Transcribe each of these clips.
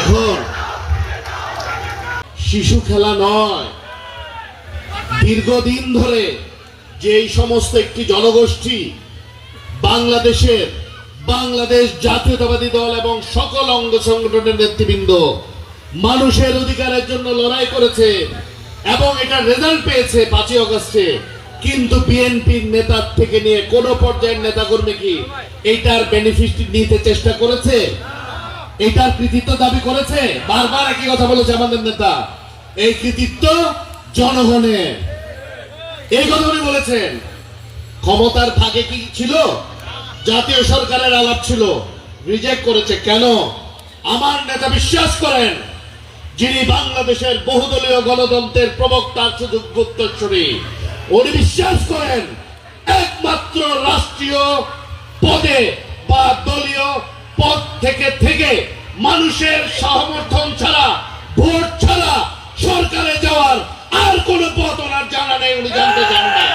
এখন শিশু খেলা নয়। দীর্ঘদিন ধরে যে এই সমস্ত একটি জনগোষ্ঠী বাংলাদেশের বাংলাদেশ জাতীয়তাবাদী দল এবং সকল অঙ্গ সংগঠনের নেতৃবৃন্দ মানুষের অধিকারের জন্য লড়াই করেছে এবং এটা রেজাল্ট পেয়েছে পাঁচই অগস্টে কিন্তু বিএনপির নেতার থেকে নিয়ে কোন পর্যায়ের নেতাকর্মী কি এইটার বেনিফিট নিতে চেষ্টা করেছে? এটার কৃতিত্ব দাবি করেছে। বারবার একই কথা বলেছে আমাদের নেতা। এই কৃতিত্ব জনগণের এই কথা উনি বলেছেন। ক্ষমতার ভাগে কি ছিল? জাতীয় সরকারের আলাপ ছিল। রিজেক্ট করেছে। কেন? আমার নেতা বিশ্বাস করেন, যিনি বাংলাদেশের বহুদলীয় গণতন্ত্রের প্রবক্তা সুযোগ্য উত্তরসূরি উনি বিশ্বাস করেন, একমাত্র রাষ্ট্রীয় পদে বা দলীয় পদ থেকে থেকে মানুষের সমর্থন ছাড়া, ভোট ছাড়া সরকারে যাওয়ার আর কোনো পথ ওনার জানা নেই, উনি জানতে চান না।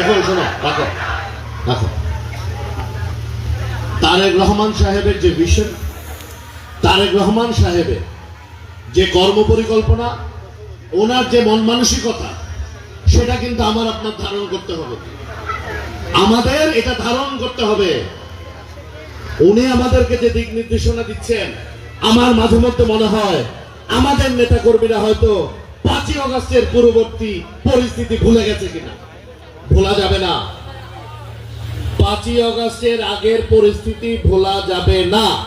এখন শোনো দেখো তারেক রহমান সাহেবের যে ভিশন তারেক রহমান সাহেবের যে কর্ম পরিকল্পনা ওনার যে মন মানসিকতা সেটা কিন্তু আমার আপনার ধারণ করতে হবে। আমাদের এটা ধারণ করতে হবে। উনি আমাদেরকে যে দিক নির্দেশনা দিচ্ছেন, আমার মাঝে মধ্যে মনে হয় আমাদের নেতা কর্মীরা হয়তো পাঁচই অগস্টের পূর্ববর্তী পরিস্থিতি ভুলে গেছে কিনা। ভোলা যাবে না। পাঁচই অগস্টের আগের পরিস্থিতি ভোলা যাবে না।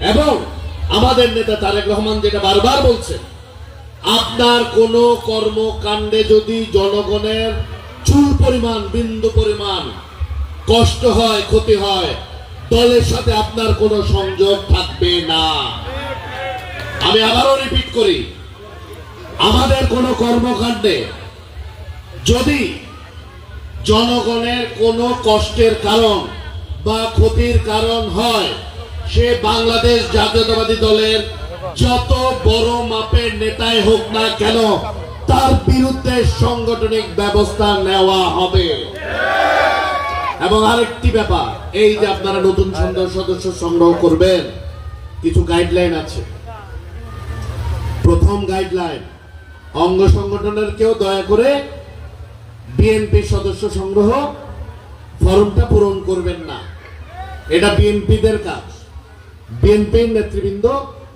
এবং আমাদের নেতা তারেক রহমান যেটা বারবার বলছেন আপনার কোন কর্মকাণ্ডে যদি জনগণের চুল পরিমাণ, বিন্দু পরিমাণ কষ্ট হয়, ক্ষতি হয়, দলের সাথে আপনার কোনো সংযোগ থাকবে না। আমি আবারও রিপিট করি, আমাদের কোনো কর্মকাণ্ডে যদি জনগণের কোনো কষ্টের কারণ বা ক্ষতির কারণ হয়, সে বাংলাদেশ জাতীয়তাবাদী দলের যত বড় মাপের নেতাই হোক না কেন, তার বিরুদ্ধে সাংগঠনিক ব্যবস্থা নেওয়া হবে। এবং আরেকটি ব্যাপার, এই যে আপনারা নতুন সুন্দর সদস্য সংগ্রহ করবেন, কিছু গাইডলাইন আছে। প্রথম গাইডলাইন অঙ্গ সংগঠনের কেউ দয়া করে বিএনপি সদস্য সংগ্রহ ফর্মটা পূরণ করবেন না। এটা বিএনপিদের কাজ। বিএনপির নেতৃবৃন্দ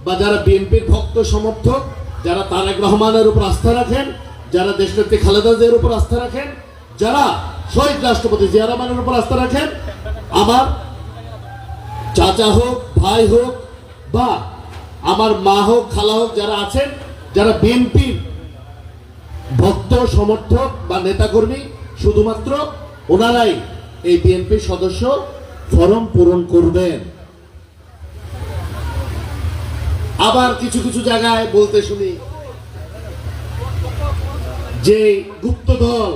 বা যারা বিএনপির ভক্ত সমর্থক, যারা তারেক রহমানের উপর আস্থা রাখেন, যারা দেশনেত্রী খালেদা জিয়ার উপর আস্থা রাখেন, যারা শহীদ রাষ্ট্রপতি জিয়া রহমানের উপর আস্থা রাখেন, আমার চাচা হোক, ভাই হোক, বা আমার মা হোক, খালা হোক, যারা আছেন, যারা বিএনপির ভক্ত, সমর্থক বা নেতাকর্মী, শুধুমাত্র ওনারাই এই বিএনপির সদস্য ফরম পূরণ করবেন। আবার কিছু কিছু জায়গায় বলতে শুনি। যে গুপ্তদল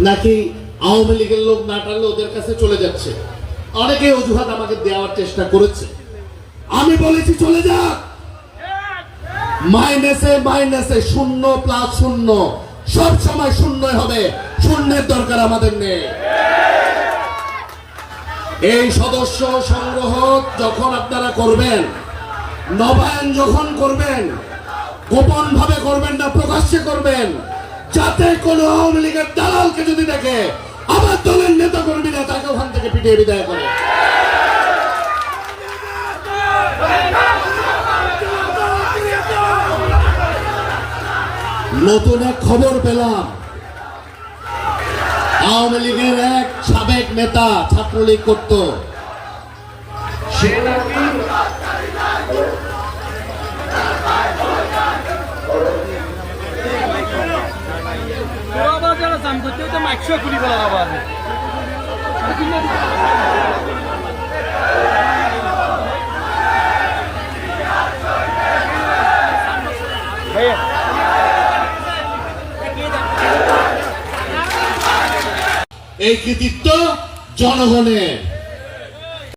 নাকি আওয়ামী লীগের লোক না টানলে ওদের কাছে চলে যাচ্ছে। অনেকে অজুহাত আমাকে দেওয়ার চেষ্টা করেছে। আমি বলেছি, চলে যাক। মাইনাসে মাইনাসে শূন্য প্লাস শূন্য। সব সময় শূন্যই হবে। শূন্যের দরকার আমাদের নেই। এই সদস্য সংগ্রহ যখন আপনারা করবেন, নবায়ন যখন করবেন গোপন ভাবে করবেন না, প্রকাশ্যে করবেন, যাতে কোন আওয়ামী লীগের দালালকে যদি দেখে আমার দলের নেতা কর্মীরা তাকে ওখান থেকে পিটিয়ে বিদায় করে। নতুন এক খবর পেলাম। আওয়ামী লীগের এক সাবেক নেতা ছাত্রলীগ করত। সে এই কৃতিত্ব জনগণের।